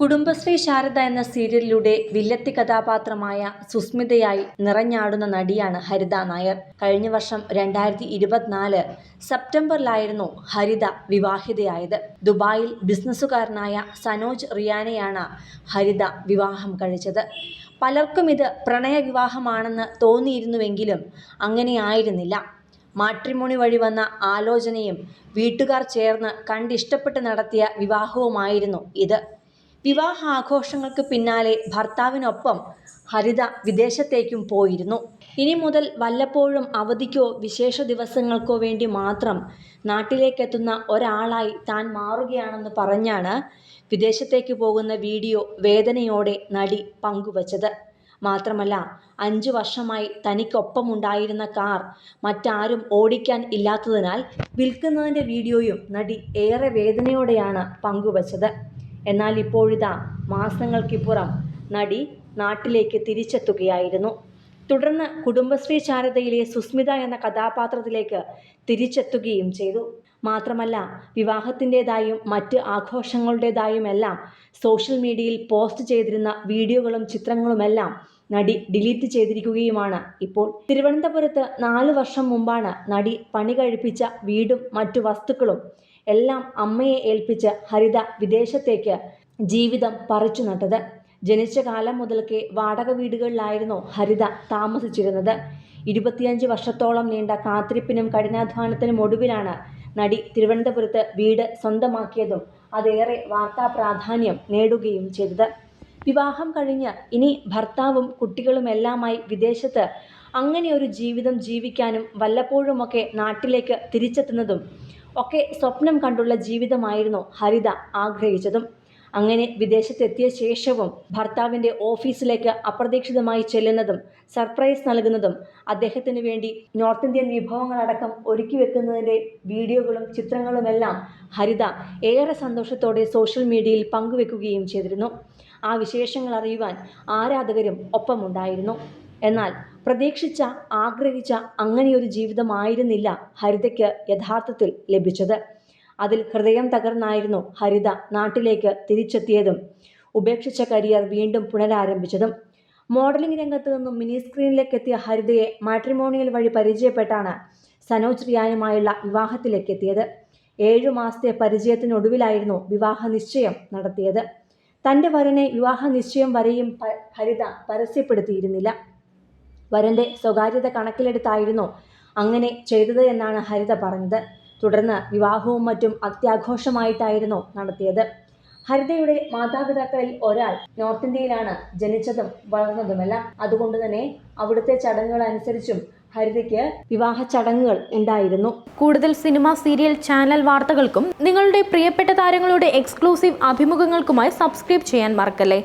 കുടുംബശ്രീ ശാരദ എന്ന സീരിയലിലൂടെ വില്ലത്തി കഥാപാത്രമായ സുസ്മിതയായി നിറഞ്ഞാടുന്ന നടിയാണ് ഹരിത നായർ. കഴിഞ്ഞ വർഷം രണ്ടായിരത്തി ഇരുപത്തിനാല് സെപ്റ്റംബറിലായിരുന്നു ഹരിത വിവാഹിതയായത്. ദുബായിൽ ബിസിനസ്സുകാരനായ സനോജ് റിയാനെയാണ് ഹരിത വിവാഹം കഴിച്ചത്. പലർക്കും ഇത് പ്രണയ വിവാഹമാണെന്ന് തോന്നിയിരുന്നുവെങ്കിലും അങ്ങനെയായിരുന്നില്ല. മാട്രിമോണി വഴി വന്ന ആലോചനയും വീട്ടുകാർ ചേർന്ന് കണ്ടിഷ്ടപ്പെട്ട് നടത്തിയ വിവാഹവുമായിരുന്നു ഇത്. വിവാഹ ആഘോഷങ്ങൾക്ക് പിന്നാലെ ഭർത്താവിനൊപ്പം ഹരിത വിദേശത്തേക്കും പോയിരുന്നു. ഇനി മുതൽ വല്ലപ്പോഴും അവധിക്കോ വിശേഷ ദിവസങ്ങൾക്കോ വേണ്ടി മാത്രം നാട്ടിലേക്കെത്തുന്ന ഒരാളായി താൻ മാറുകയാണെന്ന് പറഞ്ഞാണ് വിദേശത്തേക്ക് പോകുന്ന വീഡിയോ വേദനയോടെ നടി പങ്കുവച്ചത്. മാത്രമല്ല അഞ്ചു വർഷമായി തനിക്കൊപ്പമുണ്ടായിരുന്ന കാർ മറ്റാരും ഓടിക്കാൻ ഇല്ലാത്തതിനാൽ വിൽക്കുന്നതിന്റെ വീഡിയോയും നടി ഏറെ വേദനയോടെയാണ് പങ്കുവച്ചത്. എന്നാൽ ഇപ്പോഴിതാ മാസങ്ങൾക്കിപ്പുറം നടി നാട്ടിലേക്ക് തിരിച്ചെത്തുകയായിരുന്നു. തുടർന്ന് കുടുംബശ്രീ ശാരദയിലെ സുസ്മിത എന്ന കഥാപാത്രത്തിലേക്ക് തിരിച്ചെത്തുകയും ചെയ്തു. മാത്രമല്ല വിവാഹത്തിന്റെതായും മറ്റ് ആഘോഷങ്ങളുടേതായുമെല്ലാം സോഷ്യൽ മീഡിയയിൽ പോസ്റ്റ് ചെയ്തിരുന്ന വീഡിയോകളും ചിത്രങ്ങളുമെല്ലാം നടി ഡിലീറ്റ് ചെയ്തിരിക്കുകയുമാണ്. ഇപ്പോൾ തിരുവനന്തപുരത്ത് നാല് വർഷം മുമ്പാണ് നടി പണി കഴിപ്പിച്ച വീടും മറ്റു വസ്തുക്കളും എല്ലാം അമ്മയെ ഏൽപ്പിച്ച് ഹരിത വിദേശത്തേക്ക് ജീവിതം പറിച്ചു നട്ടത്. ജനിച്ച കാലം മുതൽക്കേ വാടക വീടുകളിലായിരുന്നു ഹരിത താമസിച്ചിരുന്നത്. ഇരുപത്തിയഞ്ച് വർഷത്തോളം നീണ്ട കാത്തിരിപ്പിനും കഠിനാധ്വാനത്തിനും ഒടുവിലാണ് നടി തിരുവനന്തപുരത്ത് വീട് സ്വന്തമാക്കിയതും അതേറെ വാർത്താ പ്രാധാന്യം നേടുകയും ചെയ്തത്. വിവാഹം കഴിഞ്ഞ് ഇനി ഭർത്താവും കുട്ടികളുമെല്ലാമായി വിദേശത്ത് അങ്ങനെ ഒരു ജീവിതം ജീവിക്കാനും വല്ലപ്പോഴുമൊക്കെ നാട്ടിലേക്ക് തിരിച്ചെത്തുന്നതും ഒക്കെ സ്വപ്നം കണ്ടുള്ള ജീവിതമായിരുന്നു ഹരിത ആഗ്രഹിച്ചതും. അങ്ങനെ വിദേശത്തെത്തിയ ശേഷവും ഭർത്താവിന്റെ ഓഫീസിലേക്ക് അപ്രതീക്ഷിതമായി ചെല്ലുന്നതും സർപ്രൈസ് നൽകുന്നതും അദ്ദേഹത്തിന് വേണ്ടി നോർത്ത് ഇന്ത്യൻ വിഭവങ്ങളടക്കം ഒരുക്കി വെക്കുന്നതിന്റെ വീഡിയോകളും ചിത്രങ്ങളുമെല്ലാം ഹരിത ഏറെ സന്തോഷത്തോടെ സോഷ്യൽ മീഡിയയിൽ പങ്കുവെക്കുകയും ചെയ്തിരുന്നു. ആ വിശേഷങ്ങൾ അറിയുവാൻ ആരാധകരും ഒപ്പമുണ്ടായിരുന്നു. എന്നാൽ പ്രതീക്ഷിച്ച ആഗ്രഹിച്ച അങ്ങനെയൊരു ജീവിതമായിരുന്നില്ല ഹരിതയ്ക്ക് യഥാർത്ഥത്തിൽ ലഭിച്ചത്. അതിൽ ഹൃദയം തകർന്നായിരുന്നു ഹരിത നാട്ടിലേക്ക് തിരിച്ചെത്തിയതും. ഉപേക്ഷിച്ച കരിയർ വീണ്ടും പുനരാരംഭിച്ചതും. മോഡലിംഗ് രംഗത്ത് നിന്നും മിനി സ്ക്രീനിലേക്ക് എത്തിയ ഹരിതയെ മാട്രിമോണിയൽ വഴി പരിചയപ്പെട്ടാണ് സനോജ് റിയാനുമായുള്ള വിവാഹത്തിലേക്ക് എത്തിയത്. ഏഴു മാസത്തെ പരിചയത്തിനൊടുവിലായിരുന്നു വിവാഹ നിശ്ചയം നടത്തിയത്. തന്റെ വരനെ വിവാഹ നിശ്ചയം വരെയും ഹരിത പരസ്യപ്പെടുത്തിയിരുന്നില്ല. വരന്റെ സ്വകാര്യത കണക്കിലെടുത്തായിരുന്നു അങ്ങനെ ചെയ്തത് എന്നാണ് ഹരിത പറഞ്ഞത്. തുടർന്ന് വിവാഹവും മറ്റും അത്യാഘോഷമായിട്ടായിരുന്നു നടത്തിയത്. ഹരിതയുടെ മാതാപിതാക്കളിൽ ഒരാൾ നോർത്ത് ഇന്ത്യയിലാണ് ജനിച്ചതും വളർന്നതുമെല്ലാം. അതുകൊണ്ട് തന്നെ അവിടുത്തെ ചടങ്ങുകൾ അനുസരിച്ചും ഹരിതയ്ക്ക് വിവാഹ ചടങ്ങുകൾ ഉണ്ടായിരുന്നു. കൂടുതൽ സിനിമ സീരിയൽ ചാനൽ വാർത്തകൾക്കും നിങ്ങളുടെ പ്രിയപ്പെട്ട താരങ്ങളുടെ എക്സ്ക്ലൂസീവ് അഭിമുഖങ്ങൾക്കുമായി സബ്സ്ക്രൈബ് ചെയ്യാൻ മറക്കല്ലേ?